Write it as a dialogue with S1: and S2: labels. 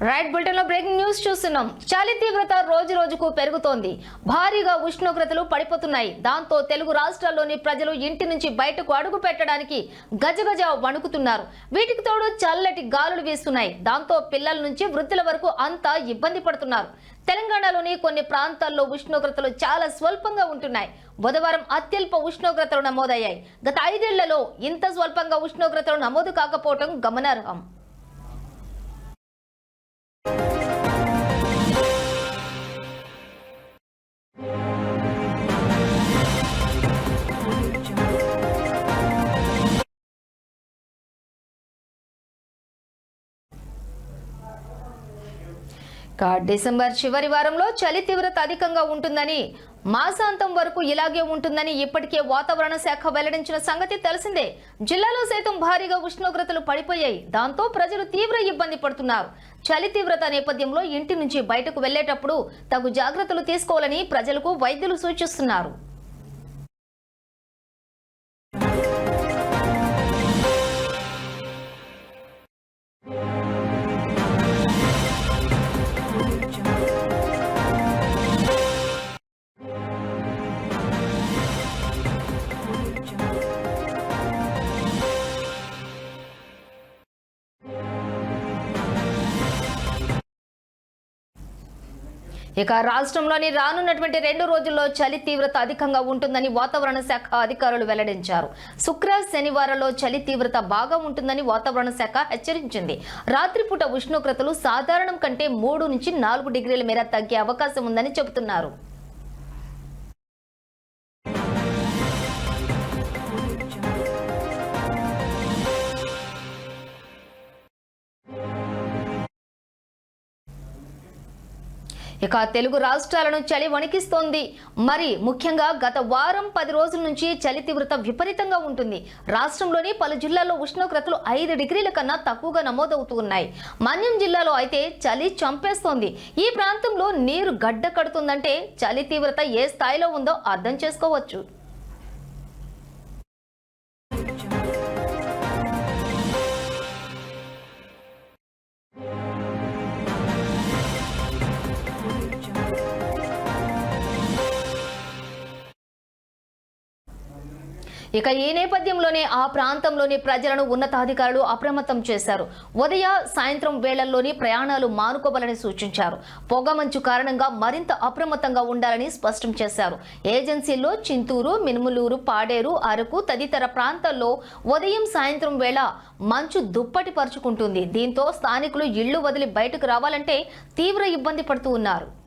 S1: Right బులెటిన్లో breaking news చూస్తున్నాం. చలి తీవ్రత రోజు రోజుకు పెరుగుతోంది. భారీగా ఉష్ణోగ్రతలు పడిపోతున్నాయి. దాంతో తెలుగు రాష్ట్రాల్లోని ప్రజలు ఇంటి నుంచి బయటకు అడుగు పెట్టడానికి గజగజ వణుకుతున్నారు. వీటికి తోడు చల్లటి గాలులు వీస్తున్నాయి. దాంతో పిల్లల నుంచి వృద్ధుల వరకు అంతా ఇబ్బంది పడుతున్నారు. తెలంగాణలోని కొన్ని ప్రాంతాల్లో ఉష్ణోగ్రతలు చాలా స్వల్పంగా ఉంటున్నాయి. బుధవారం అత్యల్ప ఉష్ణోగ్రతలు నమోదయ్యాయి. గత ఐదేళ్ళలో ఇంత స్వల్పంగా ఉష్ణోగ్రతలు నమోదు కాకపోవడం గమనార్హం. డిసెంబర్ చివరి వారంలో చలి తీవ్రత అధికంగా ఉంటుందని మాసాంతం వరకు ఇలాగే ఉంటుందని ఇప్పటికే వాతావరణ శాఖ వెల్లడించిన సంగతి తెలిసిందే. జిల్లాలో సైతం భారీగా ఉష్ణోగ్రతలు పడిపోయాయి. దాంతో ప్రజలు తీవ్ర ఇబ్బంది పడుతున్నారు. చలి తీవ్రత నేపథ్యంలో ఇంటి నుంచి బయటకు వెళ్ళేటప్పుడు తగు జాగ్రత్తలు తీసుకోవాలని ప్రజలకు వైద్యులు సూచిస్తున్నారు. ఇక రాష్ట్రంలోని రానున్నటువంటి రెండు రోజుల్లో చలి తీవ్రత అధికంగా ఉంటుందని వాతావరణ శాఖ అధికారులు వెల్లడించారు. శుక్ర శనివారంలో చలి తీవ్రత బాగా ఉంటుందని వాతావరణ శాఖ హెచ్చరించింది. రాత్రిపూట ఉష్ణోగ్రతలు సాధారణం కంటే మూడు నుంచి నాలుగు డిగ్రీల మేర తగ్గే అవకాశం ఉందని చెబుతున్నారు. ఇక తెలుగు రాష్ట్రాలను చలి వణికిస్తోంది. మరి ముఖ్యంగా గత వారం పది రోజుల నుంచి చలి తీవ్రత విపరీతంగా ఉంటుంది. రాష్ట్రంలోని పలు జిల్లాల్లో ఉష్ణోగ్రతలు ఐదు డిగ్రీల కన్నా తక్కువగా నమోదవుతూ ఉన్నాయి మన్యం జిల్లాలో అయితే చలి చంపేస్తోంది. ఈ ప్రాంతంలో నీరు గడ్డ కడుతుందంటే చలి తీవ్రత ఏ స్థాయిలో ఉందో అర్థం చేసుకోవచ్చు. ఇక ఈ నేపథ్యంలోనే ఆ ప్రాంతంలోని ప్రజలను ఉన్నతాధికారులు అప్రమత్తం చేశారు. ఉదయ సాయంత్రం వేళల్లోని ప్రయాణాలు మానుకోవాలని సూచించారు. పొగమంచు కారణంగా మరింత అప్రమత్తంగా ఉండాలని స్పష్టం చేశారు. ఏజెన్సీల్లో చింతూరు మినుములూరు పాడేరు అరకు తదితర ప్రాంతాల్లో ఉదయం సాయంత్రం వేళ మంచు దుప్పటి పరుచుకుంటుంది దీంతో స్థానికులు ఇళ్ళు వదిలి బయటకు రావాలంటే తీవ్ర ఇబ్బంది పడుతూ ఉన్నారు.